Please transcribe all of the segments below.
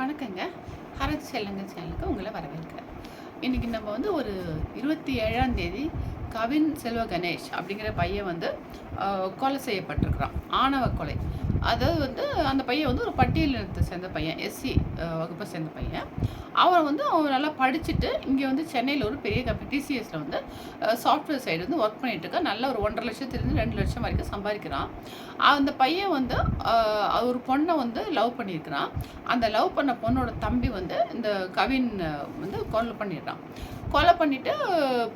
வணக்கங்க. ஹரத் செல்லுங்க சேனலுக்கு உங்களை வரவேற்கிறேன். இன்றைக்கி நம்ம வந்து ஒரு இருபத்தி ஏழாம் தேதி கவின் செல்வ கணேஷ் அப்படிங்கிற பையன் வந்து கொலை செய்யப்பட்டிருக்கிறான். ஆணவ கொலை. அதாவது வந்து அந்த பையன் வந்து ஒரு பட்டியலினத்தை சேர்ந்த பையன் எஸ்சி வகுப்பை சேர்ந்த பையன். அவன் வந்து அவன் நல்லா படிச்சுட்டு இங்கே வந்து சென்னையில் ஒரு பெரிய கம்பெனி டிசிஎஸில் வந்து சாஃப்ட்வேர் சைடு வந்து ஒர்க் பண்ணிட்டு இருக்கான் நல்ல ஒரு ஒன்றரை லட்சத்துலேருந்து ரெண்டு லட்சம் வரைக்கும் சம்பாதிக்கிறான். அந்த பையன் வந்து ஒரு பொண்ணை வந்து லவ் பண்ணியிருக்கிறான். அந்த லவ் பண்ண பொண்ணோட தம்பி வந்து இந்த கவின் வந்து கொலை பண்ணிடுறான். கொலை பண்ணிவிட்டு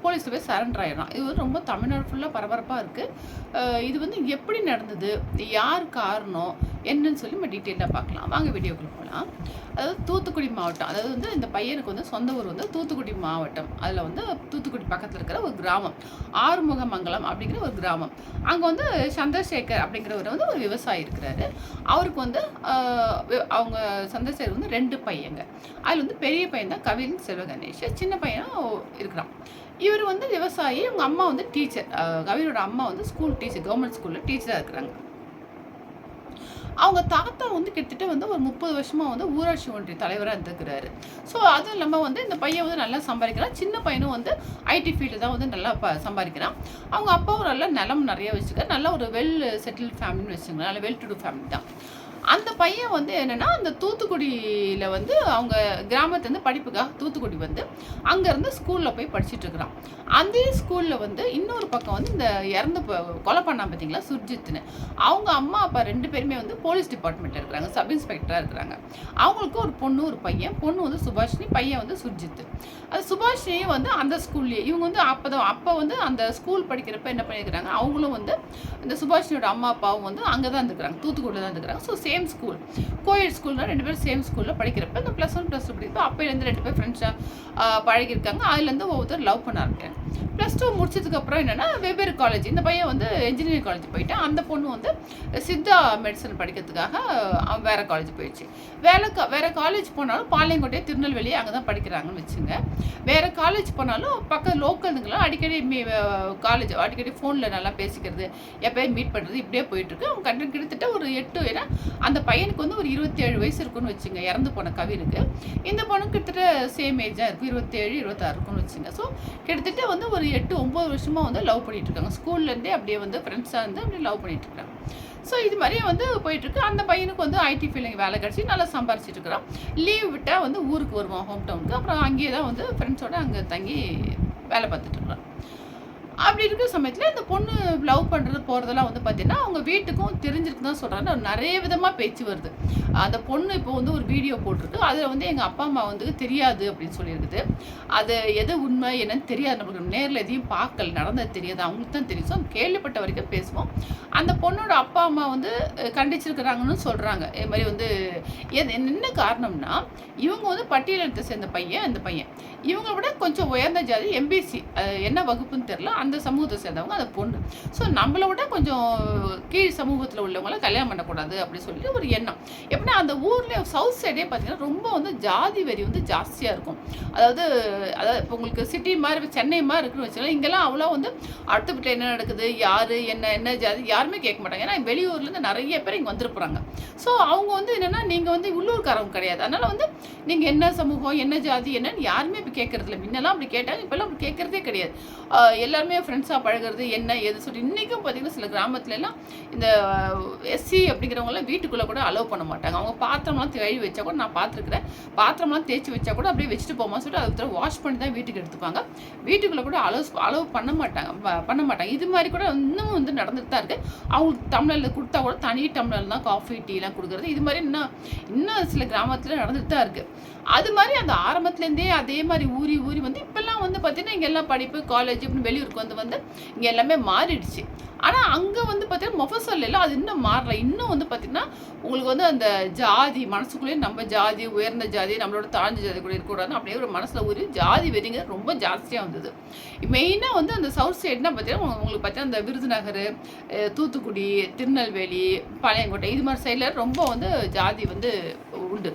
போலீஸில் போய் சரண்டர் ஆயிடுறான். இது வந்து ரொம்ப தமிழ்நாடு ஃபுல்லாக பரபரப்பாக இருக்குது இது வந்து எப்படி நடந்தது? யார் காரணம்? என்னன்னு சொல்லி நம்ம டீட்டெயிலாக பார்க்கலாம். வாங்க வீடியோக்குள்ளே போகலாம் அதாவது தூத்துக்குடி மாவட்டம் அதாவது வந்து இந்த பையனுக்கு வந்து சொந்த ஊர் வந்து தூத்துக்குடி மாவட்டம். அதில் வந்து தூத்துக்குடி பக்கத்தில் இருக்கிற ஒரு கிராமம். ஆறுமுகமங்கலம் அப்படிங்கிற ஒரு கிராமம். அங்கே வந்து சந்திரசேகர் அப்படிங்கிறவர் வந்து ஒரு விவசாயி இருக்கிறாரு. அவருக்கு வந்து அவங்க சந்திரசேகர் வந்து ரெண்டு பையங்க. அதில் வந்து பெரிய பையன் தான் கவின் செல்வகணேஷ். சின்ன பையனும் இருக்கிறான். இவர் வந்து விவசாயி அவங்க அம்மா வந்து டீச்சர். கவினோட அம்மா வந்து ஸ்கூல் டீச்சர் கவர்மெண்ட் ஸ்கூலில் டீச்சராக இருக்கிறாங்க. அவங்க தாத்தா வந்து கிட்டத்தட்ட வந்து ஒரு முப்பது வருஷமாக வந்து ஊராட்சி ஒன்றிய தலைவராக இருந்திருக்கிறாரு. ஸோ அதுவும் இல்லாமல் வந்து இந்த பையன் வந்து நல்லா சம்பாதிக்கிறான். சின்ன பையனும் வந்து ஐடி ஃபீல்டு தான் வந்து நல்லா ப சம்பாதிக்கிறான். அவங்க அப்பாவும் நல்ல நிலம் நிறைய வச்சுருக்காரு. நல்ல ஒரு வெல் செட்டில் ஃபேமிலின்னு வச்சுக்கோங்களேன். நல்ல வெல் டு டூ ஃபேமிலி தான். அந்த பையன் வந்து என்னென்னா அந்த தூத்துக்குடியில் வந்து அவங்க கிராமத்துலேருந்து படிப்புக்காக தூத்துக்குடி வந்து அங்கேருந்து ஸ்கூலில் போய் படிச்சுட்ருக்குறான் அதே அந்த ஸ்கூலில் வந்து இன்னொரு பக்கம் வந்து இந்த இறந்து கொலை பண்ணா பார்த்தீங்களா சுர்ஜித்னு அவங்க அம்மா அப்பா ரெண்டு பேருமே வந்து போலீஸ் டிபார்ட்மெண்ட்டில் இருக்கிறாங்க சப் இன்ஸ்பெக்டராக இருக்கிறாங்க. அவங்களுக்கு ஒரு பொண்ணு ஒரு பையன். பொண்ணு வந்து சுபாஷினி பையன் வந்து சுர்ஜித் அது சுபாஷினியும் வந்து அந்த ஸ்கூல்லேயே இவங்க வந்து அப்போ தான் அப்போ வந்து அந்த ஸ்கூல் படிக்கிறப்ப என்ன பண்ணியிருக்கிறாங்க அவங்களும் வந்து இந்த சுபாஷினியோட அம்மா அப்பாவும் வந்து அங்கே தான் இருக்கிறாங்க தூத்துக்குடியில் தான் இருக்கிறாங்க ஸோ சேம் ஸ்கூல் கோயட் ஸ்கூல்னா ரெண்டு பேரும் சேம் ஸ்கூலில் படிக்கிறப்ப இந்த ப்ளஸ் ஒன் ப்ளஸ் டூ படிக்கிறப்ப அப்போலேருந்து ரெண்டு பேர் ஃப்ரெண்ட்ஸாக பழகியிருக்காங்க. அதுலேருந்து ஒவ்வொருத்தர் லவ் பண்ண ஆரம்பிட்டாங்க ப்ளஸ் டூ முடிச்சதுக்கப்புறம் என்னென்னா வெவ்வேறு காலேஜ் இந்த பையன் வந்து இன்ஜினியரிங் காலேஜ் போயிட்டான் அந்த பொண்ணு வந்து சித்தா மெடிசன் படிக்கிறதுக்காக வேறு காலேஜ் போயிடுச்சு. வேலை கா வேறு காலேஜ் போனாலும் பாளையங்கோட்டை திருநெல்வேலி அங்கே தான் படிக்கிறாங்கன்னு வச்சுங்க. வேறு காலேஜ் போனாலும் பக்கம் லோக்கலுங்களாம் அடிக்கடி மீ காலேஜ் அடிக்கடி ஃபோனில் நல்லா பேசிக்கிறது எப்போயும் மீட் பண்ணுறது இப்படியே போயிட்டுருக்கு. அவங்க கண்டு கிட்டத்தட்ட ஒரு எட்டு ஏன்னா அந்த பையனுக்கு வந்து ஒரு இருபத்தேழு வயசு இருக்குன்னு வச்சுங்க இறந்து போன கவினுக்கு. இந்த பொண்ணு கிட்டத்தட்ட சேம் ஏஜாக இருக்கும் இருபத்தேழு இருபத்தாறு இருக்குன்னு வச்சுங்க. ஸோ கிட்டத்தட்ட வந்து ஒரு எட்டு ஒம்பது வருஷமாக வந்து லவ் பண்ணிட்டு இருக்காங்க ஸ்கூல்லேருந்தே அப்படியே வந்து ஃப்ரெண்ட்ஸாக இருந்து அப்படியே லவ் பண்ணிட்டு இருக்காங்க ஸோ இது மாதிரியே வந்து போயிட்டுருக்கு. அந்த பையனுக்கு வந்து ஐடி ஃபீல்டிங் வேலை கிடச்சி நல்லா சம்பாரிச்சிட்டு இருக்கிறான் லீவ் விட்டால் வந்து ஊருக்கு வருவான் ஹோம் டவுனுக்கு அப்புறம் அங்கேயே தான் வந்து ஃப்ரெண்ட்ஸோடு அங்கே தங்கி வேலை பார்த்துட்டு அப்படி இருக்கிற சமயத்தில் இந்த பொண்ணு லவ் பண்ணுறது போகிறதெல்லாம் வந்து பார்த்தீங்கன்னா அவங்க வீட்டுக்கும் தெரிஞ்சிருக்கு தான் சொல்கிறாங்க நிறைய விதமாக பேச்சு வருது. அந்த பொண்ணு இப்போ வந்து ஒரு வீடியோ போட்டிருக்கு. அதில் வந்து எங்கள் அப்பா அம்மா வந்து தெரியாது அப்படின்னு சொல்லியிருக்குது. அது எது உண்மை என்னன்னு தெரியாது. நம்மளுக்கு நேரில் எதையும் பார்க்கல நடந்தது தெரியாது. அவங்களுக்கு தான் தெரியும். ஸோ கேள்விப்பட்ட வரைக்கும் பேசுவோம். அந்த பொண்ணோட அப்பா அம்மா வந்து கண்டிச்சிருக்கிறாங்கன்னு சொல்கிறாங்க இது மாதிரி வந்து எது என்ன காரணம்னா இவங்க வந்து பட்டியலினத்தை சேர்ந்த பையன் அந்த பையன். இவங்களை விட கொஞ்சம் உயர்ந்த ஜாதி எம்பிசி என்ன வகுப்புன்னு தெரில அந்த சமூகத்தை சேர்ந்தவங்க அந்த பொண்ணு. ஸோ நம்மளை விட கொஞ்சம் கீழ் சமூகத்தில் உள்ளவங்கள கல்யாணம் பண்ணக்கூடாது அப்படின்னு சொல்லிட்டு ஒரு எண்ணம். எப்படின்னா அந்த ஊரில் சவுத் சைடே பார்த்தீங்கன்னா ரொம்ப வந்து ஜாதி வெறி வந்து ஜாஸ்தியாக இருக்கும். அதாவது அதாவது இப்போ உங்களுக்கு சிட்டி மாதிரி சென்னை மாதிரி இருக்குன்னு வச்சுக்கலாம் இங்கெல்லாம் அவ்வளோ வந்து அடுத்த வீட்டில் என்ன நடக்குது யார் என்ன என்ன ஜாதி யாருமே கேட்க மாட்டாங்க. ஏன்னா வெளியூர்லேருந்து நிறைய பேர் இங்கே வந்துருப்புறாங்க ஸோ அவங்க வந்து என்னென்னா நீங்கள் வந்து உள்ளூர்காரவங்க கிடையாது. அதனால் வந்து நீங்கள் என்ன சமூகம் என்ன ஜாதி என்னன்னு யாருமே இப்போ கேட்கறதில்ல. முன்னெல்லாம் அப்படி கேட்டாங்க இப்போல்லாம் அப்படி கேட்கறதே கிடையாது. எல்லாருமே ஃப்ரெண்ட்ஸாக பழகுறது என்ன எது சொல்லி இன்றைக்கும் பார்த்தீங்கன்னா சில கிராமத்துல எல்லாம் இந்த எஸ்சி அப்படிங்கிறவங்களாம் வீட்டுக்குள்ளே கூட அலோவ் பண்ண மாட்டாங்க. அவங்க பாத்திரம்லாம் கழுவி வச்சா கூட நான் பார்த்துருக்குறேன் பாத்திரம்லாம் தேய்ச்சி வச்சா கூட அப்படியே வச்சுட்டு போமா சொல்லிட்டு அதை வாஷ் பண்ணி தான் வீட்டுக்கு எடுத்துப்பாங்க. வீட்டுக்குள்ளே கூட அலோவ் அலோவ் பண்ண மாட்டாங்க பண்ண மாட்டாங்க. இது மாதிரி கூட இன்னமும் வந்து நடந்துட்டு தான் இருக்குது அவங்களுக்கு டம்ளரில் கொடுத்தா கூட தனி டம்ளர் தான் காஃபி டீலாம் கொடுக்குறது. இது மாதிரி இன்னும் இன்னும் சில கிராமத்தில் நடந்துட்டு தான் இருக்குது அது மாதிரி அந்த ஆரம்பத்துலேருந்தே அதே மாதிரி ஊறி ஊறி வந்து இப்போல்லாம் வந்து பார்த்தீங்கன்னா இங்கே எல்லாம் படிப்பு காலேஜ் இப்படின்னு வெளியூருக்கு வந்து வந்து இங்கே எல்லாமே மாறிடுச்சு. ஆனால் அங்கே வந்து பார்த்தீங்கன்னா மொஃபசல் எல்லாம் அது இன்னும் மாறல. இன்னும் வந்து பார்த்தீங்கன்னா உங்களுக்கு வந்து அந்த ஜாதி மனசுக்குள்ளேயே நம்ம ஜாதி உயர்ந்த ஜாதி நம்மளோட தாழ்ந்த ஜாதி கூட இருக்கக்கூடாதுன்னு அப்படியே ஒரு மனசில் ஒரு ஜாதி வெறிங்க ரொம்ப ஜாஸ்தியாக வந்தது. மெயினாக வந்து அந்த சவுத் சைடுனா பார்த்தீங்கன்னா உங்களுக்கு பார்த்தீங்கன்னா அந்த விருதுநகர் தூத்துக்குடி திருநெல்வேலி பாளையங்கோட்டை இது மாதிரி சைடில் ரொம்ப வந்து ஜாதி வந்து உண்டு.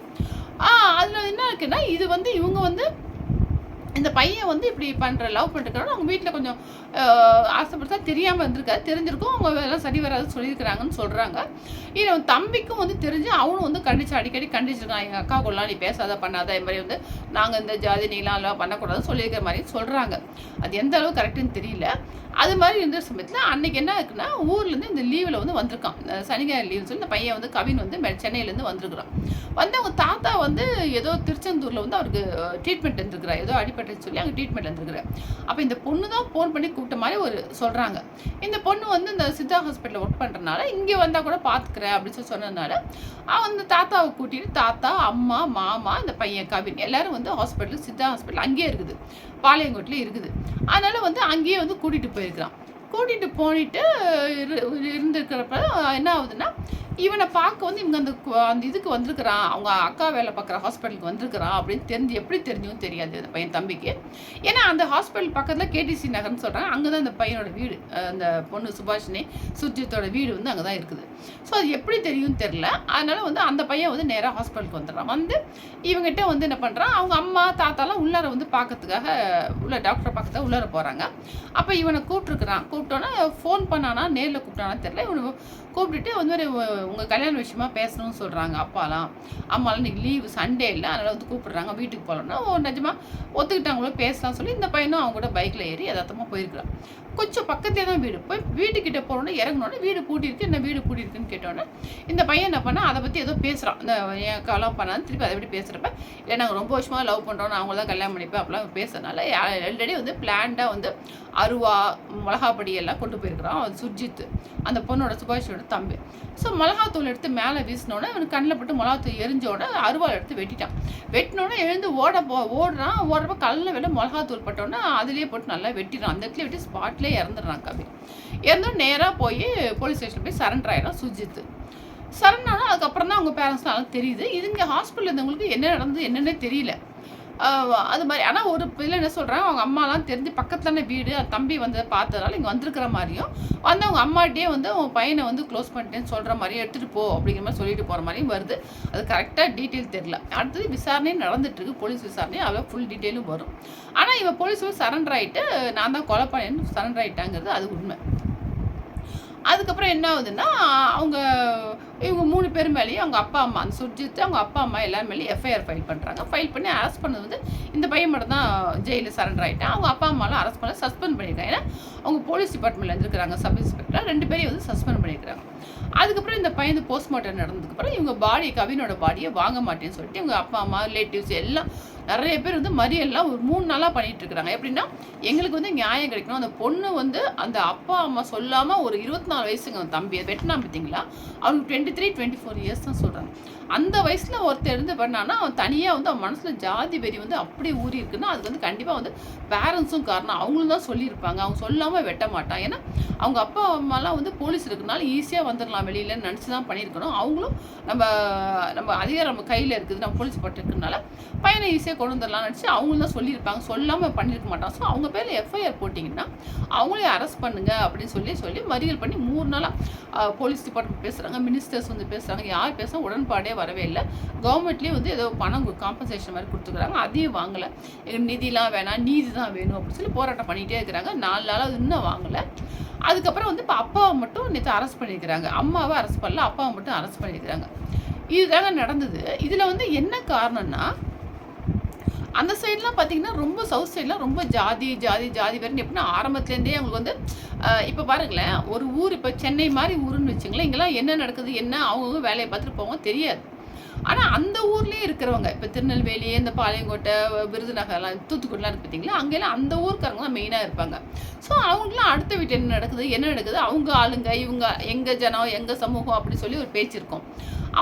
அதில் என்ன இருக்குன்னா இது வந்து இவங்க வந்து இந்த பையன் வந்து இப்படி பண்ணுற லவ் பண்ணிருக்கிறோம் அவங்க வீட்டில் கொஞ்சம் ஆசைப்படுத்தா தெரியாமல் இருந்திருக்காரு. தெரிஞ்சிருக்கும் அவங்க எல்லாம் சரி வராது சொல்லியிருக்கிறாங்கன்னு சொல்கிறாங்க இது அவன் தம்பிக்கும் வந்து தெரிஞ்சு அவனும் வந்து கண்டிச்சு அடிக்கடி கண்டிச்சிருக்கான். எங்கள் அக்கா கொள்ளலாம் நீ பேசாத பண்ணாத இது மாதிரி வந்து நாங்கள் இந்த ஜாதி நீலாம் எல்லாம் பண்ணக்கூடாதுன்னு சொல்லியிருக்கிற மாதிரி சொல்கிறாங்க அது எந்த அளவு கரெக்டுன்னு தெரியல. அது மாதிரி இருந்த சமயத்தில் அன்னைக்கு என்ன இருக்குன்னா ஊர்லேருந்து இந்த லீவில் வந்து வந்திருக்கான். சனிக்கிழமை லீவ்னு சொல்லி இந்த பையன் வந்து கவின் வந்து மெ- சென்னையிலேருந்து வந்திருக்கிறான். வந்து அவங்க தாத்தா வந்து ஏதோ திருச்செந்தூரில் வந்து அவருக்கு ட்ரீட்மெண்ட் இருந்திருக்கிறார் ஏதோ அடிப்படை அடிபட்டுன்னு சொல்லி அங்கே ட்ரீட்மெண்ட் இருந்திருக்கிறார் அப்போ இந்த பொண்ணு தான் ஃபோன் பண்ணி கூப்பிட்ட மாதிரி ஒரு சொல்கிறாங்க இந்த பொண்ணு வந்து இந்த சித்தா ஹாஸ்பிட்டலில் ஒர்க் பண்ணுறனால இங்கே வந்தால் கூட பார்த்துக்கிறேன் அப்படின்னு சொல்லி சொன்னதுனால அவன் அந்த தாத்தாவை கூட்டிட்டு தாத்தா அம்மா மாமா இந்த பையன் கவின் எல்லாரும் வந்து ஹாஸ்பிட்டல் சித்தா ஹாஸ்பிட்டல் அங்கேயே இருக்குது. பாளையங்கோட்டில் இருக்குது. அதனால வந்து அங்கேயே வந்து கூட்டிகிட்டு போயிருக்கிறான். கூட்டிகிட்டு போனிட்டு இரு இருந்திருக்கிறப்ப என்ன ஆகுதுன்னா இவனை பார்க்க வந்து இவங்க அந்த கு- அந்த இதுக்கு வந்திருக்கிறான். அவங்க அக்கா வேலை பார்க்குற ஹாஸ்பிட்டலுக்கு வந்திருக்கிறான் அப்படின்னு தெரிஞ்சு எப்படி தெரிஞ்சும் தெரியாது அந்த பையன் தம்பிக்கு. ஏன்னா அந்த ஹாஸ்பிட்டல் பக்கத்தில் கேடிசி நகர்னு சொல்கிறாங்க அங்கே தான் அந்த பையனோட வீடு அந்த பொண்ணு சுபாஷினி சுர்ஜித்தோட வீடு வந்து அங்கே தான் இருக்குது. ஸோ அது எப்படி தெரியும் தெரில அதனால் வந்து அந்த பையன் வந்து நேராக ஹாஸ்பிட்டலுக்கு வந்துடுறான். வந்து இவங்ககிட்ட வந்து என்ன பண்ணுறான் அவங்க அம்மா தாத்தாலாம் உள்ளார வந்து பார்க்கறதுக்காக உள்ள டாக்டரை பார்க்கறதுக்காக உள்ளார போகிறாங்க அப்போ இவனை கூப்பிட்ருக்குறான் கூப்பிட்டோன்னா ஃபோன் பண்ணானா நேரில் கூப்பிட்டானா தெரில இவனை கூப்பிட்டுட்டு வந்து மாதிரி உங்கள் கல்யாண விஷயமா பேசணும்னு சொல்கிறாங்க அப்பாலாம். அம்மாலாம் இன்னைக்கு லீவு சண்டே இல்லை. அதனால் வந்து கூப்பிட்றாங்க. வீட்டுக்கு போகலன்னா ஒரு நிஜமாக ஒத்துக்கிட்டாங்களோ பேசலாம் சொல்லி இந்த பையனும் அவங்க கூட பைக்கில் ஏறி யதார்த்தமாக போயிருக்கிறான். கொஞ்சம் பக்கத்துலேயே தான் வீடு. போய் வீட்டுக்கிட்ட போகணுன்னு இறங்கினோடனே வீடு பூட்டியிருக்கு. என்ன வீடு பூட்டியிருக்குன்னு கேட்டோன்னே இந்த பையன் என்ன பண்ணால் அதை பற்றி ஏதோ பேசுகிறான் இந்த என் கலாம் பண்ணான்னு திருப்பி அதை பற்றி பேசுகிறப்ப இல்லை நாங்கள் ரொம்ப வருஷமாக லவ் பண்ணுறோம் நான் அவங்கள தான் கல்யாணம் பண்ணிப்பேன். அப்படிலாம் பேசுறதுனால ஆல்ரெடி வந்து பிளான்டாக வந்து அருவா மிளகாப்பொடி எல்லாம் கொண்டு போயிருக்கிறான். சுர்ஜித் அந்த பொண்ணோட சுபாஷோட தம்பி. ஸோ மிளகாத்தூள் எடுத்து மேலே வீசினோடனே இவன் கண்ணில் போட்டு மிளகாத்தூள் எரிஞ்சோட அருவாள் எடுத்து வெட்டிட்டான். வெட்டினோடனே எழுந்து ஓட போ ஓடுறான். ஓடுறப்ப கல்லில் வெளில மிளகாத்தூள் பட்டோன்னே அதுலேயே போட்டு நல்லா வெட்டிடுறான். அந்த இடத்துல வெட்டி ஸ்பாட்லேயே இறந்துடுறான் கபி. இறந்தோம் நேராக போய் போலீஸ் ஸ்டேஷன் போய் சரண்டர் ஆயிடும் சரண் சரணானா அதுக்கப்புறம் தான் அவங்க பேரண்ட்ஸ்லாம் தெரியுது. இது இங்கே ஹாஸ்பிட்டல் இருந்தவங்களுக்கு என்ன நடந்தது என்னென்னே தெரியல. அது மாதிரி. ஆனால் ஒரு இதில் என்ன சொல்கிறாங்க அவங்க அம்மாலாம் தெரிஞ்சு பக்கத்துலான வீடு தம்பி வந்து பார்த்ததால இங்கே வந்திருக்கிற மாதிரியும் வந்து அவங்க அம்மாட்டியே வந்து அவங்க பையனை வந்து க்ளோஸ் பண்ணிட்டேன்னு சொல்கிற மாதிரியும் எடுத்துகிட்டு போ அப்படிங்கிற மாதிரி சொல்லிட்டு போகிற மாதிரியும் வருது. அது கரெக்டாக டீட்டெயில் தெரியல. அடுத்தது விசாரணையும் நடந்துட்டுருக்கு போலீஸ் விசாரணை அவ்வளோ ஃபுல் டீட்டெயிலும் வரும். ஆனால் இவன் போலீஸ் சரண்டர் ஆகிட்டு நான் தான் கொலை பண்ணேன்னு சரண்டர் ஆகிட்டாங்கிறது அது உண்மை. அதுக்கப்புறம் என்ன ஆகுதுன்னா அவங்க இவங்க மூணு பேர் மேலேயும் அவங்க அப்பா அம்மா அந்த சுர்ஜித் அவங்க அப்பா அம்மா எல்லாரும் மேலேயும் எஃப்ஐஆர் ஃபைல் பண்ணுறாங்க ஃபைல் பண்ணி அரெஸ்ட் பண்ணது வந்து இந்த பையன் மட்டும் தான் ஜெயிலில் சரண்டர் ஆகிட்டான் அவங்க அப்பா அம்மாலாம் அரெஸ்ட் பண்ண சஸ்பெண்ட் பண்ணியிருக்காங்க. ஏன்னா அவங்க போலீஸ் டிபார்ட்மெண்ட்டில் இருந்துருக்காங்க சப் இன்ஸ்பெக்டர் ரெண்டு பேரையும் வந்து சஸ்பெண்ட் பண்ணியிருக்காங்க அதுக்கப்புறம் இந்த பையன் போஸ்ட்மார்ட்டம் நடந்ததுக்கப்புறம் இவங்க பாடி கவினோட பாடியை வாங்க மாட்டேன்னு சொல்லிட்டு இவங்க அப்பா அம்மா ரிலேட்டிவ்ஸ் எல்லாம் நிறைய பேர் வந்து மறியல்லாம் ஒரு மூணு நாளாக பண்ணிட்டு இருக்கிறாங்க. எப்படின்னா எங்களுக்கு வந்து நியாயம் கிடைக்கணும். அந்த பொண்ணு வந்து அந்த அப்பா அம்மா சொல்லாமல் ஒரு இருபத்தி நாலு வயசுங்க தம்பி. வெட்டினா பார்த்தீங்களா அவனுக்கு twenty three twenty four years தான் சொல்கிறாங்க அந்த வயசில் ஒருத்தர் இருந்து பண்ணான்னா அவன் தனியாக வந்து அவன் மனசில் ஜாதி வெறி வந்து அப்படியே ஊறி இருக்குன்னா அது வந்து கண்டிப்பாக வந்து பேரண்ட்ஸும் காரணம். அவங்களும் தான் சொல்லியிருப்பாங்க. அவங்க சொல்லாமல் வெட்ட மாட்டான். ஏன்னா அவங்க அப்பா அம்மாலாம் வந்து போலீஸ் இருக்கனால ஈஸியாக வந்துடலாம் வெளியிலன்னு நினச்சி தான் பண்ணியிருக்கணும். அவங்களும் நம்ம நம்ம அதிகாரம் நம்ம கையில் இருக்குது. நம்ம போலீஸ் பட்டிருக்கனால பையனை ஈஸியாக கொண்டு வந்துடலாம்னு நினச்சி அவங்களும் தான் சொல்லியிருப்பாங்க. சொல்லாமல் பண்ணியிருக்க மாட்டாங்க. ஸோ அவங்க பேரில் எஃப்ஐஆர் போட்டிங்கன்னா அவங்களே அரெஸ்ட் பண்ணுங்க அப்படின்னு சொல்லி சொல்லி மறியல் பண்ணி மூணு நாளாக போலீஸ் டிபார்ட்மெண்ட் பேசுகிறாங்க மினிஸ்டர்ஸ் வந்து பேசுகிறாங்க யார் பேச உடன்பாடே வரவே இல்லை. கவர்மெண்ட்லேயும் வந்து ஏதோ பணம் காம்பன்சேஷன் மாதிரி கொடுத்துக்கிறாங்க. அதையும் வாங்கலை. எங்களுக்கு நிதிலாம் வேணாம் நீதி தான் வேணும் அப்படின்னு சொல்லி போராட்டம் பண்ணிகிட்டே இருக்கிறாங்க. நாலு நாளாக இன்னும் வாங்கலை. அதுக்கப்புறம் வந்து இப்போ அப்பாவை மட்டும் நேற்று அரெஸ்ட் பண்ணியிருக்கிறாங்க அம்மாவை அரெஸ்ட் பண்ணல அப்பாவை மட்டும் அரெஸ்ட் பண்ணியிருக்கிறாங்க இதுதாங்க நடந்தது. இதில் வந்து என்ன காரணம்னா அந்த சைட்லாம் பார்த்தீங்கன்னா ரொம்ப சவுத் சைட்லாம் ரொம்ப ஜாதி ஜாதி ஜாதி வேறுன்னு எப்படின்னா ஆரம்பத்துலேருந்தே அவங்களுக்கு வந்து இப்போ பாருங்களேன் ஒரு ஊர் இப்போ சென்னை மாதிரி ஊருன்னு வச்சுங்களேன் இங்கெல்லாம் என்ன நடக்குது என்ன அவங்கவுங்க வேலையை பார்த்துட்டு போவாங்க தெரியாது. ஆனால் அந்த ஊர்லேயே இருக்கிறவங்க இப்போ திருநெல்வேலி இந்த பாளையங்கோட்டை விருதுநகர்லாம் தூத்துக்குடிலாம் இருக்கு பார்த்தீங்களா அங்கெல்லாம் அந்த ஊருக்காரங்க தான் மெயினாக இருப்பாங்க. ஸோ அவங்களாம் அடுத்த வீட்டு என்ன நடக்குது என்ன நடக்குது அவங்க ஆளுங்க இவங்க எங்கள் ஜனம் எங்கள் சமூகம் அப்படி சொல்லி ஒரு பேச்சு இருக்கும்.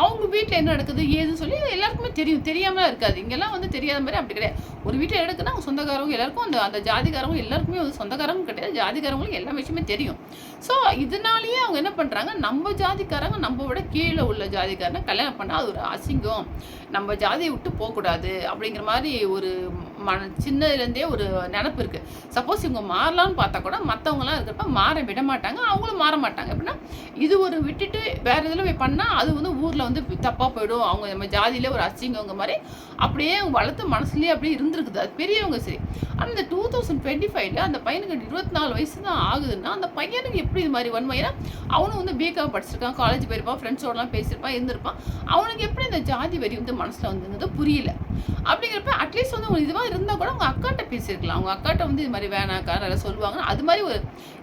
அவங்க வீட்டில் என்ன நடக்குது ஏதுன்னு சொல்லி எல்லாருக்குமே தெரியும். தெரியாமல் இருக்காது. இங்கெல்லாம் வந்து தெரியாத மாதிரி அப்படி கிடையாது. ஒரு வீட்டில் நடக்குன்னா அவங்க சொந்தக்காரவங்க எல்லாருக்கும் அந்த அந்த ஜாதிக்காரவங்க எல்லாருக்குமே வந்து சொந்தக்காரங்க கிடையாது. ஜாதிகாரங்களுக்கு எல்லா விஷயமே தெரியும். ஸோ இதனாலேயே அவங்க என்ன பண்ணுறாங்க நம்ம ஜாதிக்காரங்க நம்ம விட கீழே உள்ள ஜாதிக்காரனை கல்யாணம் பண்ணால் அது ஒரு அசிங்கம். நம்ம ஜாதியை விட்டு போகக்கூடாது அப்படிங்கிற மாதிரி ஒரு மன சின்னதுலேருந்தே ஒரு நினப்பு இருக்குது சப்போஸ் இவங்க மாறலாம்னு பார்த்தா கூட மற்றவங்களாம் இருக்கிறப்ப மாற விட மாட்டாங்க அவங்களும் மாற மாட்டாங்க. எப்படின்னா இது ஒரு விட்டுட்டு வேறு இதில் போய் பண்ணால் அது வந்து ஊரில் வந்து தப்பாக போயிடும். அவங்க நம்ம ஜாதியிலே ஒரு அசிங்கவங்க மாதிரி அப்படியே அவங்க வளர்த்து மனசுலேயே அப்படியே இருந்திருக்குது. அது பெரியவங்க சரி. ஆனால் இந்த டூ தௌசண்ட் டுவெண்ட்டி ஃபைவ்ல அந்த பையனுக்கு இருபத்தி நாலு வயசு தான் ஆகுதுன்னா அந்த பையனுக்கு எப்படி இது மாதிரி வன்மையா அவனும் வந்து பிகாம் படிச்சிருக்கான் காலேஜ் போயிருப்பான் ஃப்ரெண்ட்ஸோடலாம் பேசியிருப்பான் இருந்திருப்பான். அவனுக்கு எப்படி இந்த ஜாதி வரி வந்து மனசில் வந்துருந்தது புரியல. அப்படிங்கிறப்ப அட்லீஸ்ட் வந்து அவங்க இதுவாக இருந்தால் கூட அவங்க அக்காட்ட பேசியிருக்கலாம். அவங்க அக்காட்ட வந்து இது மாதிரி வேணாக்கா நல்லா சொல்லுவாங்க அது மாதிரி ஒரு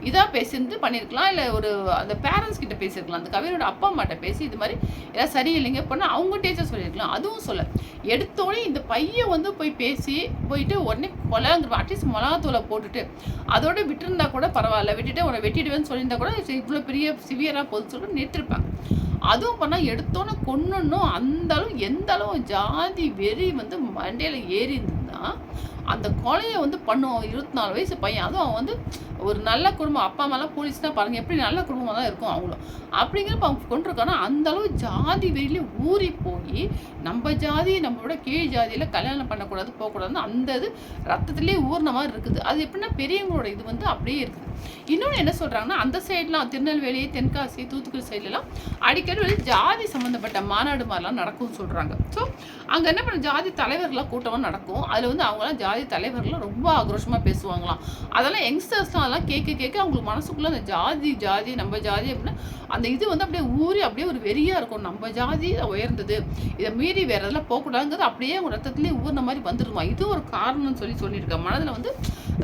இதாக பேசியிருந்து பண்ணியிருக்கலாம். இல்லை ஒரு அந்த பேரண்ட்ஸ் கிட்ட பேசியிருக்கலாம். அந்த கவிதையோட அப்பா அம்மாட்ட பேசி இது மாதிரி ஏதாவது சரியில்லைங்க பண்ணால் அவங்க டீச்சர் சொல்லியிருக்கலாம். அதுவும் சொல்ல. உடனே இந்த பையன் வந்து போய் பேசி போயிட்டு உடனே கொலைங்கிற அட்லீஸ்ட் மிளகாத்தூளை போட்டுட்டு அதோட விட்டுருந்தா கூட பரவாயில்ல விட்டுட்டு உன்னை வெட்டிடுவேன்னு சொல்லியிருந்தா கூட இவ்வளோ பெரிய சிவியராக போகுது சொல்லிட்டு நிறுத்திருப்பாங்க. அதுவும் பண்ணால் எடுத்தோன்னே கொன்னுன்னும் அந்த அளவு எந்த அளவு ஜாதி வெறி வந்து மண்டையில் ஏறி இருந்ததுன்னா அந்த கொலையை வந்து பண்ணுவோம் இருபத்தி நாலு வயசு பையன். அதுவும் அவன் வந்து ஒரு நல்ல குடும்பம் அப்பா அம்மாலாம் போலீஸ்னா பாருங்க எப்படி நல்ல குடும்பமாக தான் இருக்கும் அவங்களும் அப்படிங்கிறப்ப அவங்க கொண்டிருக்கானா அந்த அளவு ஜாதி வெறியில ஊறி போய் நம்ம ஜாதி நம்மளோட கீழ் ஜாதியில் கல்யாணம் பண்ணக்கூடாது போகக்கூடாதுன்னு அந்த இது ரத்தத்திலே ஊர்ன மாதிரி இருக்குது. அது எப்படின்னா பெரியவங்களோட இது வந்து அப்படியே இருக்குது. இன்னொன்று என்ன சொல்கிறாங்கன்னா அந்த சைட்லாம் திருநெல்வேலி தென்காசி தூத்துக்குடி சைட்லலாம் அடிக்கடி ஒரு ஜாதி சம்மந்தப்பட்ட மாநாடு மாதிரிலாம் நடக்கும்னு சொல்கிறாங்க ஸோ அங்கே என்ன பண்ண ஜாதி தலைவர்களாக கூட்டமாக நடக்கும். அதில் வந்து அவங்களாம் ஜாதி தலைவர்கள்லாம் ரொம்ப ஆக்ரோஷமாக பேசுவாங்களாம். அதெல்லாம் யங்ஸ்டர்ஸ்லாம் அதெல்லாம் கேட்க கேட்க அவங்களுக்கு மனசுக்குள்ளே அந்த ஜாதி ஜாதி நம்ம ஜாதி அப்படின்னா அந்த இது வந்து அப்படியே ஊறி அப்படியே ஒரு வெறியாக இருக்கும். நம்ம ஜாதி உயர்ந்தது. இதை மீறி வேறு எதெல்லாம் போகக்கூடாதுங்கிறது அப்படியே அவங்க ரத்தத்துலேயே ஊறின மாதிரி வந்துருமா? இது ஒரு காரணம்னு சொல்லி சொல்லியிருக்கேன் மனதில் வந்து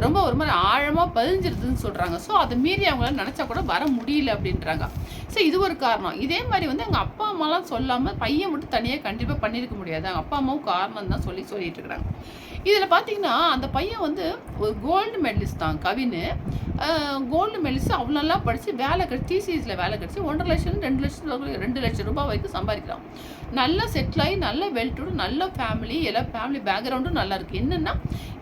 ரொம்ப ஒரு மாதிரி ஆழமாக பதிஞ்சிருதுன்னு சொல்கிறாங்க ஸோ அதை மீறி அவங்களால நினச்சா கூட வர முடியல அப்படின்றாங்க. ஸோ இது ஒரு காரணம். இதே மாதிரி வந்து எங்கள் அப்பா அம்மாலாம் சொல்லாமல் பையன் மட்டும் தனியாக கண்டிப்பாக பண்ணியிருக்க முடியாது. அவங்க அப்பா அம்மாவும் காரணம் தான் சொல்லி சொல்லிட்டு இருக்கிறாங்க. இதில் பார்த்தீங்கன்னா அந்த பையன் வந்து ஒரு கோல்டு மெடலிஸ்ட் தான் கவின்னு. கோல்டு மெடலிஸ்ட் அவ்வளோ நல்லா படித்து வேலை கிடச்சி டிசிஎஸில் வேலை கிடச்சி ஒன்றரை லட்சம் ரெண்டு லட்சம் ரெண்டு லட்சம் ரூபாய் வரைக்கும் சம்பாதிக்கிறான். நல்லா செட்டில் ஆகி நல்ல வெல்டோடு நல்ல ஃபேமிலி எல்லா ஃபேமிலி பேக்ரவுண்டும் நல்லா இருக்குது என்னென்னா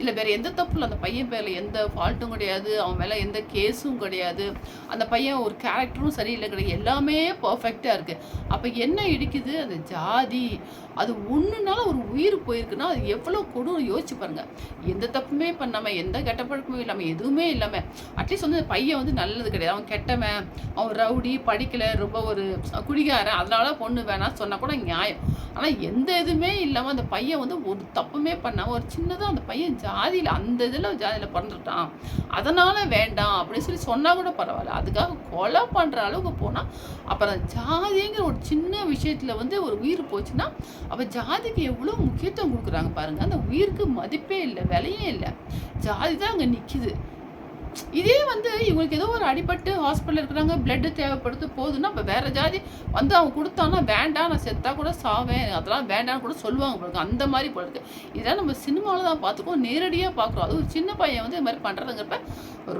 இல்லை வேறு எந்த தப்பும் இல்லை. அந்த பையன் பேரில் எந்த ஃபால்ட்டும் கிடையாது. அவன் மேலே எந்த கேஸும் கிடையாது. அந்த பையன் ஒரு கேரக்டரும் சரியில்லை கிடையாது. எல்லாமே பர்ஃபெக்டாக இருக்குது அப்போ என்ன இடிக்குது? அந்த ஜாதி. அது ஒன்றுனால ஒரு உயிர் போயிருக்குன்னா அது எவ்வளோ கொடும் யோசிச்சு பாருங்கள் எந்த தப்புமே பண்ணாமல் எந்த கெட்ட பழக்கமும் இல்லாமல் எதுவுமே இல்லாமல் அட்லீஸ்ட் வந்து பையன் வந்து நல்லது கிடையாது. அவன் கெட்டவன் அவன் ரவுடி படிக்கலை ரொம்ப ஒரு குடிகாரன் அதனால பொண்ணு வேணாம் சொன்னால் கூட நியாயம். ஆனால் எந்த இதுவுமே இல்லாமல் அந்த பையன் வந்து ஒரு தப்புமே பண்ணாமல் ஒரு சின்னதாக அந்த பையன் ஜாதியில் அந்த இதில் ஜாதியில் பிறந்துட்டான். அதனால் வேண்டாம் அப்படின்னு சொல்லி சொன்னால் கூட பரவாயில்ல. அதுக்காக கொலை பண்ணுற அளவுக்கு போனால் அப்புறம் ஜாதிங்கிற ஒரு சின்ன விஷயத்தில் வந்து ஒரு உயிர் போச்சுன்னா அப்போ ஜாதிக்கு எவ்வளோ முக்கியத்துவம் கொடுக்குறாங்க பாருங்கள் அந்த உயிருக்கு மதிப்பே இல்லை விலையே இல்லை. ஜாதி தான் அங்கே நிற்கிது இதே வந்து இவங்களுக்கு ஏதோ ஒரு அடிபட்டு ஹாஸ்பிட்டலில் இருக்கிறாங்க பிளட்டு தேவைப்படுது போகுதுன்னா இப்போ வேறு ஜாதி வந்து அவங்க கொடுத்தான்னா வேண்டாம் நான் செத்தா கூட சாவேன் அதெல்லாம் வேண்டாம்னு கூட சொல்லுவாங்க போல அந்த மாதிரி போல இதெல்லாம் நம்ம சினிமாவில் தான் பார்த்துக்கோம் நேரடியாக பார்க்குறோம். அது ஒரு சின்ன பையன் வந்து இது மாதிரி பண்ணுறதுங்கிறப்ப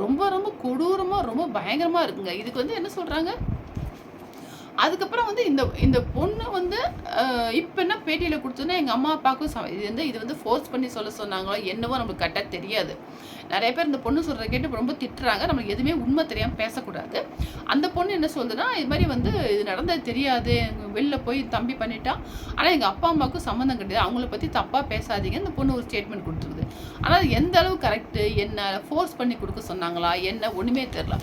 ரொம்ப ரொம்ப கொடூரமாக ரொம்ப பயங்கரமாக இருக்குங்க. இதுக்கு வந்து என்ன சொல்கிறாங்க அதுக்கப்புறம் வந்து இந்த இந்த பொண்ணு வந்து இப்போ என்ன பேட்டியில் கொடுத்தோன்னா எங்கள் அம்மா அப்பாவுக்கும் இது வந்து இது வந்து ஃபோர்ஸ் பண்ணி சொல்ல சொன்னாங்களோ என்னவோ நம்மளுக்கு கரெக்டாக தெரியாது. நிறைய பேர் இந்த பொண்ணு சொல்கிறத கேட்டு ரொம்ப திட்டுறாங்க. நம்மளுக்கு எதுவுமே உண்மை தெரியாமல் பேசக்கூடாது. அந்த பொண்ணு என்ன சொல்லுதுன்னா இது மாதிரி வந்து இது நடந்தது தெரியாது. வெளில போய் தம்பி பண்ணிட்டான் ஆனால் எங்கள் அப்பா அம்மாவுக்கும் சம்மந்தம் கிடையாது. அவங்கள பற்றி தப்பாக பேசாதீங்க. இந்த பொண்ணு ஒரு ஸ்டேட்மெண்ட் கொடுத்துருது. ஆனால் எந்த அளவு கரெக்டு என்ன ஃபோர்ஸ் பண்ணி கொடுக்க சொன்னாங்களா? என்ன? ஒன்றுமே தெரில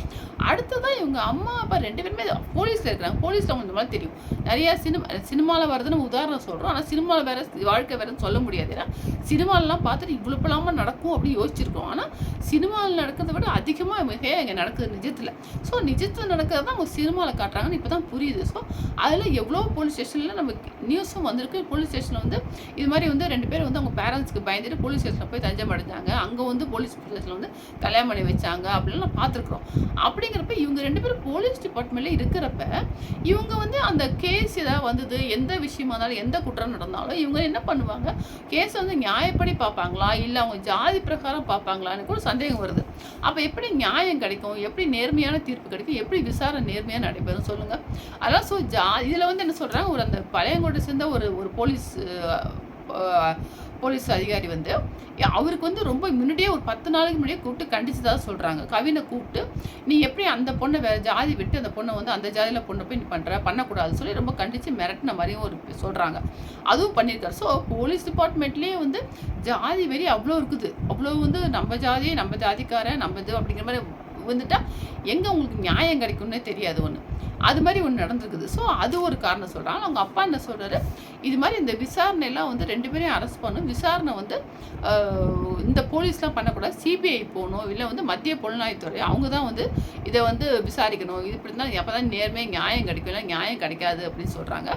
அடுத்ததான் இவங்க அம்மா அப்பா ரெண்டு பேருமே போலீஸில் இருக்கிறாங்க. போலீஸில் கொஞ்சம் மாதிரி தெரியும். நிறைய சினிமா சினிமாவில் வருதுன்னு உதாரணம் சொல்கிறோம் ஆனால் சினிமாவில் வேறு வாழ்க்கை வேறுன்னு சொல்ல முடியாது. ஏன்னா சினிமாலெலாம் பார்த்துட்டு இவ்வளோ நடக்கும் அப்படி யோசிச்சிருக்கோம். ஆனால் சினிமாவில் நடக்கிறத விட அதிகமாக மிக இங்கே நடக்குது நிஜத்தில். ஸோ நிஜத்தில் நடக்கிறது தான் அவங்க சினிமாவில் காட்டுறாங்கன்னு இப்போ தான் புரியுது. ஸோ அதில் எவ்வளோ போலீஸ் ஸ்டேஷனில் நம்ம நியூஸும் வந்திருக்கு. போலீஸ் ஸ்டேஷனில் வந்து இது மாதிரி வந்து ரெண்டு பேர் வந்து அவங்க பேரண்ட்ஸ்க்கு பயந்துட்டு போலீஸ் ஸ்டேஷனில் போய் தஞ்சம் அடைஞ்சாங்க. அங்கே வந்து போலீஸ் ஸ்டேஷனில் வந்து கல்யாணம் பண்ணி வச்சாங்க அப்படிலாம் நான் பார்த்துருக்குறோம். அப்படிங்கிறப்ப இவங்க ரெண்டு பேரும் போலீஸ் டிபார்ட்மெண்ட்டில் இருக்கிறப்ப இவங்க வந்து அந்த கேஸ் ஏதாவது வந்தது எந்த விஷயமா இருந்தாலும் எந்த குற்றம் நடந்தாலும் இவங்க என்ன பண்ணுவாங்க? கேஸ் வந்து நியாயப்படி பார்ப்பாங்களா? இல்லை அவங்க ஜாதி பிரகாரம் பார்ப்பாங்களான்னு கூட சந்தேகம் வருது. அப்போ எப்படி நியாயம் கிடைக்கும்? எப்படி நேர்மையான தீர்ப்பு கிடைக்கும்? எப்படி விசாரணை நேர்மையாக நடைபெறும் சொல்லுங்கள் அதான் ஸோ ஜா இதில் வந்து என்ன சொல்கிறாங்க ஒரு அந்த பழையங்கோட்டை சேர்ந்த ஒரு ஒரு போலீஸ் போலீஸ் அதிகாரி வந்து அவருக்கு வந்து ரொம்ப முன்னாடியே ஒரு பத்து நாளைக்கு முன்னாடியே கூப்பிட்டு கண்டிச்சதாக சொல்கிறாங்க கவினை கூப்பிட்டு நீ எப்படி அந்த பொண்ணை வேறு ஜாதி விட்டு அந்த பொண்ணை வந்து அந்த ஜாதியில் பொண்ணை போய் நீ பண்ணுற பண்ணக்கூடாதுன்னு சொல்லி ரொம்ப கண்டித்து மிரட்டின மாதிரியும் ஒரு சொல்கிறாங்க அதுவும் பண்ணியிருக்காரு. ஸோ போலீஸ் டிபார்ட்மெண்ட்லேயே வந்து ஜாதி வெறி அவ்வளோ இருக்குது. அவ்வளோ வந்து நம்ம ஜாதி நம்ம ஜாதிக்காரன் நம்ம இது அப்படிங்கிற மாதிரி வந்துட்டால் எங்கே உங்களுக்கு நியாயம் கிடைக்கும்னே தெரியாது ஒன்று அது மாதிரி ஒன்று நடந்திருக்குது. ஸோ அது ஒரு காரணம் சொல்கிறாங்க அவங்க அப்பா என்ன சொல்கிறாரு இது மாதிரி இந்த விசாரணையெல்லாம் வந்து ரெண்டு பேரையும் அரெஸ்ட் பண்ணும். விசாரணை வந்து இந்த போலீஸ்லாம் பண்ணக்கூடாது. சிபிஐ போகணும். இல்லை வந்து மத்திய புலனாய்வுத்துறை. அவங்க தான் வந்து இதை வந்து விசாரிக்கணும். இது இப்படி தான் எப்போ தான் நேர்மையாக நியாயம் கிடைக்கும். இல்லை நியாயம் கிடைக்காது அப்படின்னு சொல்கிறாங்க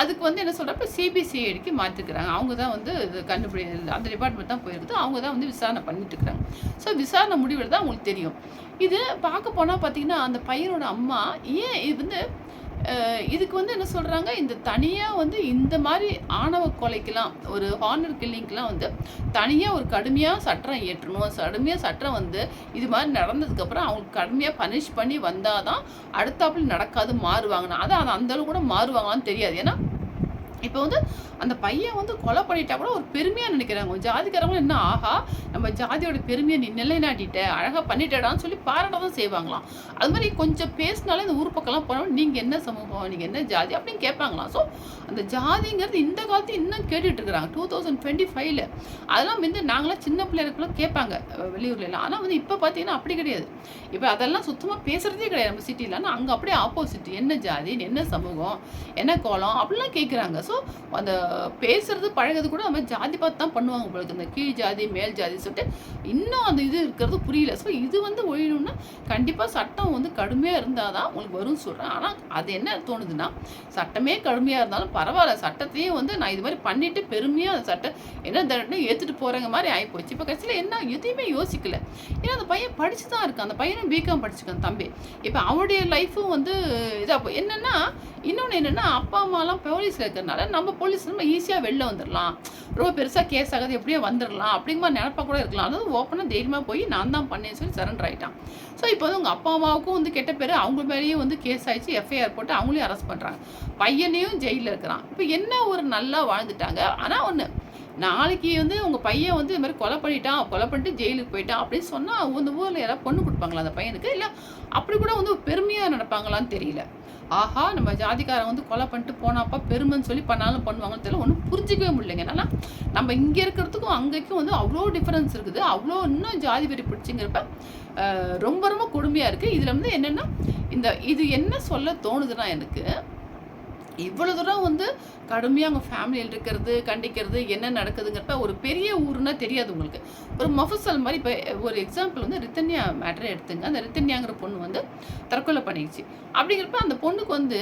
அதுக்கு வந்து என்ன சொல்கிறப்ப சிபிசிஐடிக்கு மாற்றிருக்கிறாங்க அவங்க தான் வந்து இது கண்டுபிடி அந்த டிபார்ட்மெண்ட் தான் போயிருக்குது. அவங்க தான் வந்து விசாரணை பண்ணிட்டு இருக்கிறாங்க ஸோ விசாரணை முடிவில் தான் உங்களுக்கு தெரியும். இது பார்க்க போனால் பார்த்தீங்கன்னா அந்த பையனோட அம்மா ஏன் இது வந்து இதுக்கு வந்து என்ன சொல்கிறாங்க இந்த தனியாக வந்து இந்த மாதிரி ஆணவ கொலைக்கெலாம் ஒரு ஹார்னர் கில்லிங்க்கெலாம் வந்து தனியாக ஒரு கடுமையாக சட்டம் இயற்றணும். கடுமையாக சட்டம் வந்து இது மாதிரி நடந்ததுக்கப்புறம் அவங்களுக்கு கடுமையாக பனிஷ் பண்ணி வந்தால் தான் அடுத்தாப்புல நடக்காது மாறுவாங்கன்னு அதான் அந்த அந்தளவு கூட மாறுவாங்களான்னு தெரியாது. ஏன்னா இப்போ வந்து அந்த பையன் வந்து கொலை பண்ணிட்டா கூட ஒரு பெருமையாக நினைக்கிறாங்க. ஜாதிக்காரங்களும் என்ன ஆஹா நம்ம ஜாதியோட பெருமையை நீ நிலைநாட்டிட்ட அழகாக பண்ணிட்டடான்னு சொல்லி பாராட்ட தான் செய்வாங்களாம். அது மாதிரி கொஞ்சம் பேசினாலே இந்த ஊர் பக்கம்லாம் போனோம் நீங்கள் என்ன சமூகம் நீங்கள் என்ன ஜாதி அப்படின்னு கேட்பாங்களாம். ஸோ அந்த ஜாதிங்கிறது இந்த காலத்து இன்னும் கேட்டுட்டு இருக்கிறாங்க. டூ தௌசண்ட் டுவெண்ட்டி ஃபைவ்ல அதெல்லாம் வந்து நாங்களாம் சின்ன பிள்ளைகளுக்குலாம் கேட்பாங்க அஹ் வெளியூர்ல எல்லாம். ஆனால் வந்து இப்போ பார்த்தீங்கன்னா அப்படி கிடையாது. இப்போ அதெல்லாம் சுத்தமாக பேசுகிறதே கிடையாது. நம்ம சிட்டியில் ஆனால் அங்கே அப்படியே ஆப்போசிட் என்ன ஜாதி என்ன சமூகம் என்ன கோலம் அப்படிலாம் கேட்குறாங்க ஸோ அந்த பேசுறது பழகுறது கூட நம்ம ஜாதி பார்த்து தான் பண்ணுவாங்க உங்களுக்கு இந்த கீழ் ஜாதி மேல் ஜாதி சொல்லிட்டு இன்னும் அந்த இது இருக்கிறது புரியல. ஸோ இது வந்து ஒழியணும்னா கண்டிப்பாக சட்டம் வந்து கடுமையாக இருந்தால் தான் உங்களுக்கு வரும்னு சொல்கிறேன் ஆனால் அது என்ன தோணுதுன்னா சட்டமே கடுமையாக இருந்தாலும் பரவாயில்ல. சட்டத்தையும் வந்து நான் இது மாதிரி பண்ணிவிட்டு பெருமையாக அந்த சட்டம் என்ன தண்டனை ஏற்றுட்டு போகிறங்க மாதிரி ஆகிப்போச்சு இப்போ கடைசியில் என்ன எதையுமே யோசிக்கல. ஏன்னா அந்த பையன் படித்து தான் இருக்கான். அந்த பையனும் பிகாம் படிச்சுக்கான் தம்பி. இப்போ அவனுடைய லைஃப்பும் வந்து இதாக போ என்னென்னா இன்னொன்று என்னென்னா அப்பா அம்மாலாம் போலீஸில் இருக்கிறனால நம்ம போலீஸ் நம்ம ஈஸியாக வெளில வந்துடலாம் ரொம்ப பெருசாக கேஸ் ஆகாது எப்படியோ வந்துடலாம் அப்படிங்கிற நினப்பா கூட இருக்கலாம். அதாவது ஓப்பனாக தைரியமாக போய் நான் தான் பண்ணேன்னு சொல்லி சரண்டர் ஆகிட்டான் ஸோ இப்போ வந்து உங்கள் அப்பா அம்மாவுக்கும் வந்து கெட்ட பேர் அவங்க மேலேயும் வந்து கேஸ் ஆயிடுச்சு. எஃப்ஐஆர் போட்டு அவங்களையும் அரெஸ்ட் பண்ணுறாங்க பையனையும் ஜெயிலில் இருக்கிறான். இப்போ என்ன ஒரு நல்லா வாழ்ந்துட்டாங்க? ஆனால் ஒன்று நாளைக்கு வந்து உங்கள் பையன் வந்து இது மாதிரி கொலை பண்ணிட்டான் கொலை பண்ணிட்டு ஜெயிலுக்கு போயிட்டான் அப்படின்னு சொன்னால் அந்த ஊரில் யாராவது பொண்ணு கொடுப்பாங்களா அந்த பையனுக்கு? இல்லை அப்படி கூட வந்து பெருமையாக நடப்பாங்களான்னு தெரியல. ஆஹா நம்ம ஜாதிக்காரன் வந்து கொலை பண்ணிட்டு போனாப்பா பெருமைன்னு சொல்லி பண்ணாலும் பண்ணுவாங்கன்னு தெரியல. ஒன்றும் புரிஞ்சிக்கவே முடியலைங்க. என்னன்னா நம்ம இங்கே இருக்கிறதுக்கும் அங்கேக்கும் வந்து அவ்வளோ டிஃப்ரென்ஸ் இருக்குது. அவ்வளோ இன்னும் ஜாதி வெறி பிடிச்சிங்கிறப்ப ரொம்ப ரொம்ப கொடுமையாக இருக்குது இதில் வந்து என்னென்னா இந்த இது என்ன சொல்ல தோணுதுன்னா எனக்கு இவ்வளோ தூரம் வந்து கடுமையாக அவங்க ஃபேமிலியில் இருக்கிறது கண்டிக்கிறது என்ன நடக்குதுங்கிறப்ப ஒரு பெரிய ஊருன்னா தெரியாது உங்களுக்கு. ஒரு மஃபசல் மாதிரி இப்போ ஒரு எக்ஸாம்பிள் வந்து ரித்தன்யா மேட்டரை எடுத்துங்க. அந்த ரித்தன்யாங்கிற பொண்ணு வந்து தற்கொலை பண்ணிடுச்சு. அப்படிங்கிறப்ப அந்த பொண்ணுக்கு வந்து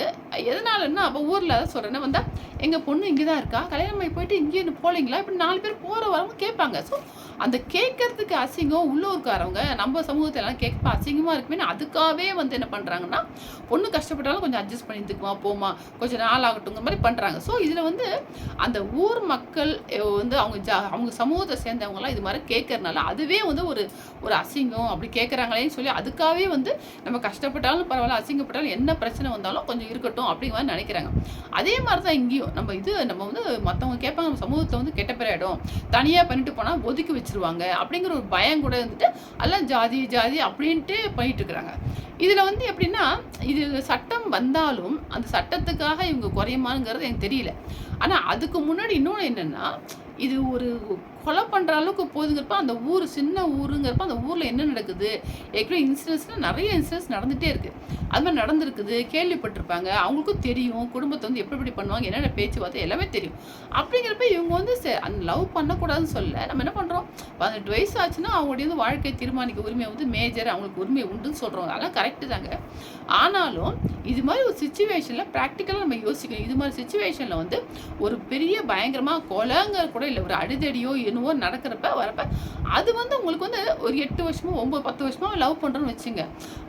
எதனாலன்னா அப்போ ஊரில் சொல்கிறேன்னா வந்தால் எங்கள் பொண்ணு இங்கே தான் இருக்கா? கல்யாணம் ஆகி போயிட்டு இங்கேயே போகலீங்களா போகலைங்களா இப்படி நாலு பேர் போகிற வரவங்க கேட்பாங்க. ஸோ அந்த கேட்கறதுக்கு அசிங்கம் உள்ளூர்காரவங்க நம்ம சமூகத்திலலாம் கேட்க அசிங்கமாக இருக்குமே அதுக்காகவே வந்து என்ன பண்ணுறாங்கன்னா பொண்ணு கஷ்டப்பட்டாலும் கொஞ்சம் அட்ஜஸ்ட் பண்ணிட்டுக்குமா போமா கொஞ்சம் நாள் ஆகட்டுங்கிற மாதிரி பண்ணுறாங்க ஸோ இதில் வந்து அந்த ஊர் மக்கள் வந்து அவங்க ஜா அவங்க சமூகத்தை சேர்ந்தவங்கலாம் இது மாதிரி கேட்கறனால அதுவே வந்து ஒரு ஒரு அசிங்கம் அப்படி கேட்குறாங்களேன்னு சொல்லி அதுக்காகவே வந்து நம்ம கஷ்டப்பட்டாலும் பரவாயில்ல அசிங்கப்பட்டாலும் என்ன பிரச்சனை வந்தாலும் கொஞ்சம் இருக்கட்டும் அப்படிங்கிற மாதிரி நினைக்கிறாங்க. அதே மாதிரி தான் இங்கேயும் நம்ம இது நம்ம வந்து மற்றவங்க கேட்பாங்க நம்ம சமூகத்தை வந்து கெட்ட பெறாயிடும் தனியாக பண்ணிட்டு போனால் ஒதுக்கி வச்சிருவாங்க அப்படிங்கிற ஒரு பயம் கூட இருந்துட்டு எல்லாம் ஜாதி ஜாதி அப்படின்ட்டு பண்ணிட்டு இருக்கிறாங்க. இதில் வந்து எப்படின்னா இது சட்டம் வந்தாலும் அந்த சட்டத்துக்காக இவங்க குறையுமாங்கிறது எனக்கு தெரியல. ஆனால் அதுக்கு முன்னாடி இன்னொன்று என்னென்னா இது ஒரு கொலை பண்ணுற அளவுக்கு போகுதுங்கிறப்ப அந்த ஊர் சின்ன ஊருங்கிறப்ப அந்த ஊரில் என்ன நடக்குது? ஏற்கனவே இன்சிடென்ட்ஸ்னால் நிறைய இன்சிடென்ட்ஸ் நடந்துகிட்டே இருக்குது அது மாதிரி நடந்திருக்குது கேள்விப்பட்டிருப்பாங்க. அவங்களுக்கும் தெரியும் குடும்பத்தை வந்து எப்படி எப்படி பண்ணுவாங்க என்னென்ன பேச்சுவார்த்தை எல்லாமே தெரியும். அப்படிங்கிறப்ப இவங்க வந்து சே- அந்த லவ் பண்ணக்கூடாதுன்னு சொல்ல நம்ம என்ன பண்ணுறோம் பதினெட்டு வயசு ஆச்சுன்னா அவங்களுடைய வந்து வாழ்க்கையை தீர்மானிக்க உரிமை வந்து மேஜர் அவங்களுக்கு உரிமை உண்டுன்னு சொல்கிறோம் அதெல்லாம் கரெக்டு தாங்க. ஆனாலும் இது மாதிரி ஒரு சுச்சுவேஷனில் ப்ராக்டிக்கலாக நம்ம யோசிக்கணும். இது மாதிரி சுச்சுவேஷனில் வந்து ஒரு பெரிய பயங்கரமாக கொலைங்கிற கூட இல்லை ஒரு அடிதடியோ என்னவோ நடக்கிறப்ப வரப்ப அது வந்து உங்களுக்கு வந்து ஒரு எட்டு வருஷமோ ஒம்பது பத்து வருஷமோ லவ் பண்ணுறோன்னு வச்சுங்க.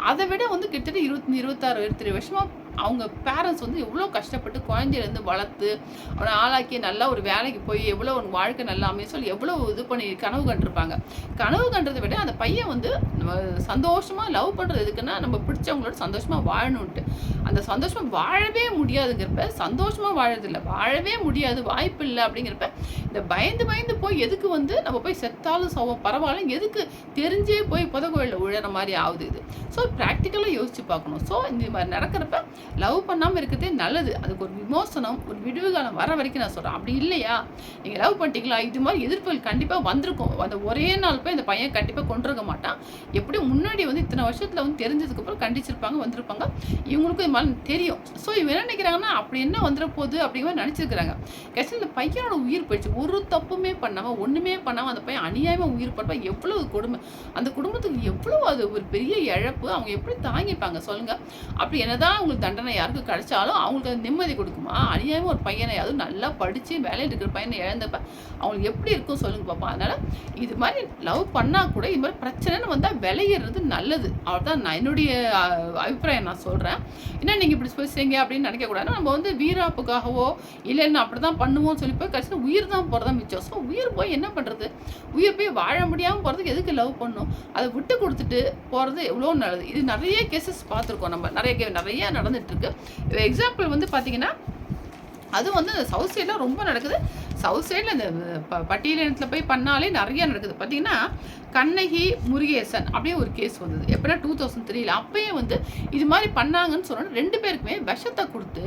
அதை விட வந்து கிட்டத்தட்ட இருபத்தி இருபத்தாறு இருபத்தி வருஷமா அவங்க பேரண்ட்ஸ் வந்து எவ்வளோ கஷ்டப்பட்டு குழந்தையிலேருந்து வளர்த்து அவனை ஆளாக்கி நல்லா ஒரு வேலைக்கு போய் எவ்வளோ ஒரு வாழ்க்கை நல்லா அமைய சொல்லி எவ்வளோ இது பண்ணி கனவு கண்டிருப்பாங்க. கனவு கண்டதை விட அந்த பையன் வந்து நம்ம சந்தோஷமாக லவ் பண்ணுறது எதுக்குன்னா நம்ம பிடிச்சவங்களோட சந்தோஷமாக வாழணுன்ட்டு அந்த சந்தோஷமாக வாழவே முடியாதுங்கிறப்ப சந்தோஷமாக வாழறதில்ல வாழவே முடியாது வாய்ப்பு இல்லை அப்படிங்கிறப்ப இந்த பயந்து பயந்து போய் எதுக்கு வந்து நம்ம போய் செத்தாலும் சவ பரவாயில்ல எதுக்கு தெரிஞ்சே போய் புதகோயிலில் விழுற மாதிரி ஆகுது இது. ஸோ ப்ராக்டிக்கலாக யோசிச்சு பார்க்கணும். ஸோ இந்த மாதிரி நடக்கிறப்ப லவ் பண்ணாமல் இருக்கிறதே நல்லது. அதுக்கு ஒரு விமோசனம் ஒரு விடுவு காலம் வர வரைக்கும் நான் சொல்கிறேன் அப்படி இல்லையா? நீங்கள் லவ் பண்ணிட்டீங்களா? இது மாதிரி எதிர்ப்புகள் கண்டிப்பாக வந்திருக்கும். அந்த ஒரே நாள் போய் இந்த பையன் கண்டிப்பாக கொண்டிருக்க மாட்டான். எப்படி முன்னாடி வந்து இத்தனை வருஷத்தில் வந்து தெரிஞ்சதுக்கப்புறம் கண்டிச்சிருப்பாங்க வந்திருப்பாங்க? இவங்களுக்கும் இது மாதிரி தெரியும். ஸோ இவங்க என்ன நினைக்கிறாங்கன்னா அப்படி என்ன வந்துட போகுது அப்படிங்கிற மாதிரி நினச்சிருக்கிறாங்க. கடைசியில் இந்த பையனோட உயிர் போயிடுச்சு. ஒரு தப்புமே பண்ணாமல் ஒன்றுமே பண்ணாமல் அந்த பையன் அநியாயமாக உயிர் படுப்பா எவ்வளவு கொடுமை. அந்த குடும்பத்துக்கு எவ்வளோ அது ஒரு பெரிய இழப்பு. அவங்க எப்படி தாங்கிப்பாங்க? சொல்லுங்கள் அப்படி என்னதான் அவங்களுக்கு தண்டனை யாருக்கு கிடைச்சாலும் அவங்களுக்கு அது நிம்மதி கொடுக்குமா? அநியாயமாக ஒரு பையனை அதுவும் நல்லா படித்து வேலையில் இருக்கிற பையனை இழந்தப்ப அவங்களுக்கு எப்படி இருக்கும் சொல்லுங்க பாப்பா. அதனால் இது மாதிரி லவ் பண்ணால் கூட இது மாதிரி பிரச்சனைன்னு வந்தால் விளையிறது நல்லது. அவ்வளோதான் நான் என்னுடைய அபிப்பிராயம் நான் சொல்கிறேன் என்ன நீங்கள் இப்படி பேசுறீங்க அப்படின்னு நினைக்கக்கூடாது நம்ம வந்து வீராப்புக்காகவோ இல்லைன்னா அப்படி தான் பண்ணுவோம்னு சொல்லி போய் கடைசியில் உயிர் தான் போகிறதா மிச்சம். ஸோ உயிர் போய் என்ன பண்ணுறது உயிர் போய் வாழ முடியாமல் போகிறதுக்கு எதுக்கு லவ் பண்ணும்? அதை விட்டு கொடுத்துட்டு போகிறது எவ்வளோ நல்லது. இது நிறைய கேசஸ் பார்த்துருக்கோம் நம்ம. நிறைய கே நிறைய நடந்துட்டு இருக்கு. எக்ஸாம்பிள் வந்து பார்த்திங்கன்னா அது வந்து சவுத் சைடில் ரொம்ப நடக்குது. சவுத் சைடில் இந்த ப பட்டியலினத்தில் போய் பண்ணாலே நிறைய நடக்குது. பார்த்தீங்கன்னா கண்ணகி முருகேசன் அப்படியே ஒரு கேஸ் வந்தது. எப்படின்னா டூ தௌசண்ட் த்ரீல அப்பயே வந்து இது மாதிரி பண்ணாங்கன்னு சொன்னோன்னா ரெண்டு பேருக்குமே விஷத்தை கொடுத்து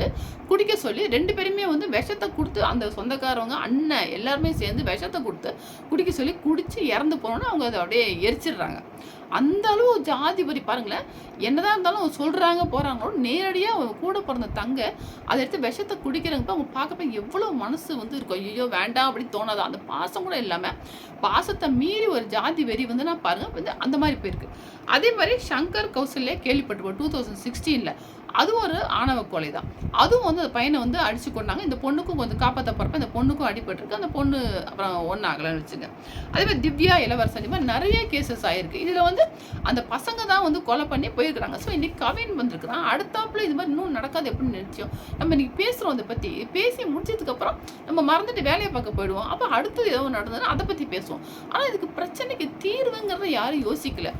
குடிக்க சொல்லி ரெண்டு பேருமே வந்து விஷத்தை கொடுத்து அந்த சொந்தக்காரவங்க அண்ணன் எல்லாருமே சேர்ந்து விஷத்தை கொடுத்து குடிக்க சொல்லி குடித்து இறந்து போனோன்னா அவங்க அதை அப்படியே எரிச்சிடுறாங்க. அந்த அளவு ஜாதிபதி பாருங்களேன். என்னதான் இருந்தாலும் சொல்றாங்க போறாங்களோ நேரடியாக அவங்க கூட பிறந்த தங்க அதை எடுத்து விஷத்தை குடிக்கிறவங்க அவங்க பார்க்கப்ப எவ்வளோ மனசு வந்து இருக்கும். ஐயோ வேண்டாம் அப்படின்னு தோணாது. அந்த பாசம் கூட இல்லாமல் பாசத்தை மீறி ஒரு ஜாதி வெறி வந்து நான் பாருங்க வந்து அந்த மாதிரி போயிருக்கு. அதே மாதிரி சங்கர் கௌசல்யா கேள்விப்பட்டிருப்போம் டூ தௌசண்ட் சிக்ஸ்டீனில் அதுவும் ஒரு ஆணவ கொலை தான். அதுவும் வந்து அந்த பையனை வந்து அடிச்சு கொண்டாங்க இந்த பொண்ணுக்கும் கொஞ்சம் காப்பாற்ற போகிறப்ப இந்த பொண்ணுக்கும் அடிபட்டிருக்கு. அந்த பொண்ணு அப்புறம் ஒன்றும் ஆகலைன்னு வச்சுங்க அதே மாதிரி திவ்யா இளவரசன் இந்த மாதிரி நிறைய கேசஸ் ஆயிருக்கு. இதில் வந்து அந்த பசங்க தான் வந்து கொலை பண்ணி போயிருக்கிறாங்க. ஸோ இன்னைக்கு கவின் வந்திருக்கிறான் அடுத்தாப்புல இது மாதிரி இன்னும் நடக்காது எப்படின்னு நினைச்சோம் நம்ம இன்னைக்கு பேசுகிறோம் அதை பற்றி பேசி முடிச்சதுக்கப்புறம் நம்ம மறந்துட்டு வேலையை பார்க்க போயிடுவோம். அப்போ அடுத்தது ஏதோ நடந்ததுன்னா அதை பற்றி பேசுவோம். ஆனால் இதுக்கு பிரச்சனைக்கு தீர்வுங்கிறத யாரும் யோசிக்கல.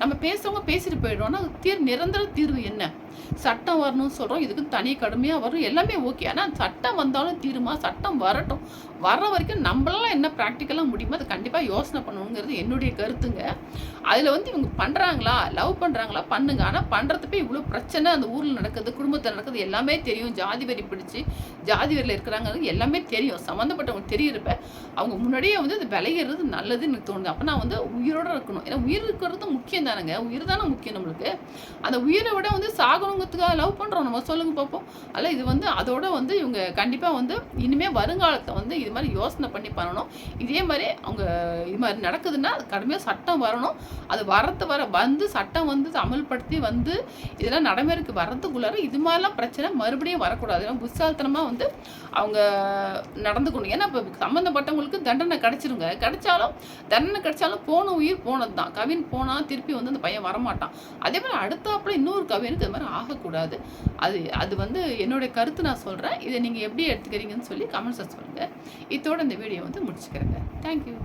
நம்ம பேசுறவங்க பேசிட்டு போயிடுவோம்னா தீர் நிரந்தர தீர்வு என்ன? சட்டம் வரணும்னு சொல்கிறோம் இதுக்கு தனி கடுமையாக வரும் எல்லாமே ஓகே ஆனால் சட்டம் வந்தாலும் தீருமா? சட்டம் வரட்டும். வர்ற வரைக்கும் நம்மளால என்ன ப்ராக்டிக்கலாக முடியுமோ அதை கண்டிப்பாக யோசனை பண்ணணுங்கிறது என்னுடைய கருத்துங்க. அதில் வந்து இவங்க பண்ணுறாங்களா லவ் பண்ணுறாங்களா பண்ணுங்க. ஆனால் பண்ணுறதுப்பே இவ்வளோ பிரச்சனை அந்த ஊரில் நடக்குது குடும்பத்தில் நடக்குது எல்லாமே தெரியும். ஜாதி வரி பிடிச்சி ஜாதி வரியில் இருக்கிறாங்க எல்லாமே தெரியும். சம்மந்தப்பட்டவங்க தெரியிறப்ப அவங்க முன்னாடியே வந்து அது விளையிறது நல்லதுன்னு எனக்கு தோணுது. அப்போ நான் வந்து உயிரோட இருக்கணும். ஏன்னா உயிர் இருக்கிறது முக்கியம் தானேங்க. உயிர் தானே முக்கியம் நம்மளுக்கு. அந்த உயிரை விட வந்து சாகணுங்கிறதுக்காக லவ் பண்ணுறோம் நம்ம. சொல்லுங்க பார்ப்போம் அல்ல இது வந்து அதோட வந்து இவங்க கண்டிப்பாக வந்து இனிமேல் வருங்காலத்தை வந்து இது மாதிரி யோசனை பண்ணி பண்ணணும். இதே மாதிரி அவங்க இது மாதிரி நடக்குதுன்னா அது கடுமையாக சட்டம் வரணும். அது வரத்து வர வந்து சட்டம் வந்து அமல்படுத்தி வந்து இதெல்லாம் நடைமுறைக்கு வரத்துக்குள்ளார இது மாதிரிலாம் பிரச்சனை மறுபடியும் வரக்கூடாது. ஏன்னா புத்தாத்தனமாக வந்து அவங்க நடந்துக்கணும். ஏன்னா இப்போ சம்மந்தப்பட்டவங்களுக்கு தண்டனை கிடைச்சிருங்க. கிடைச்சாலும் தண்டனை கிடைச்சாலும் போன உயிர் போனது தான் கவின் போனால் திருப்பி வந்து அந்த பையன் வரமாட்டான். அதே மாதிரி அடுத்தாப்புல இன்னொரு கவினுக்கு இது மாதிரி ஆகக்கூடாது. அது அது வந்து என்னுடைய கருத்து நான் சொல்கிறேன் இதை நீங்கள் எப்படி எடுத்துக்கிறீங்கன்னு சொல்லி கமெண்ட்ஸை சொல்லுங்கள் இதோட இந்த வீடியோ வந்து முடிச்சுக்கிறேங்க. தேங்க்யூ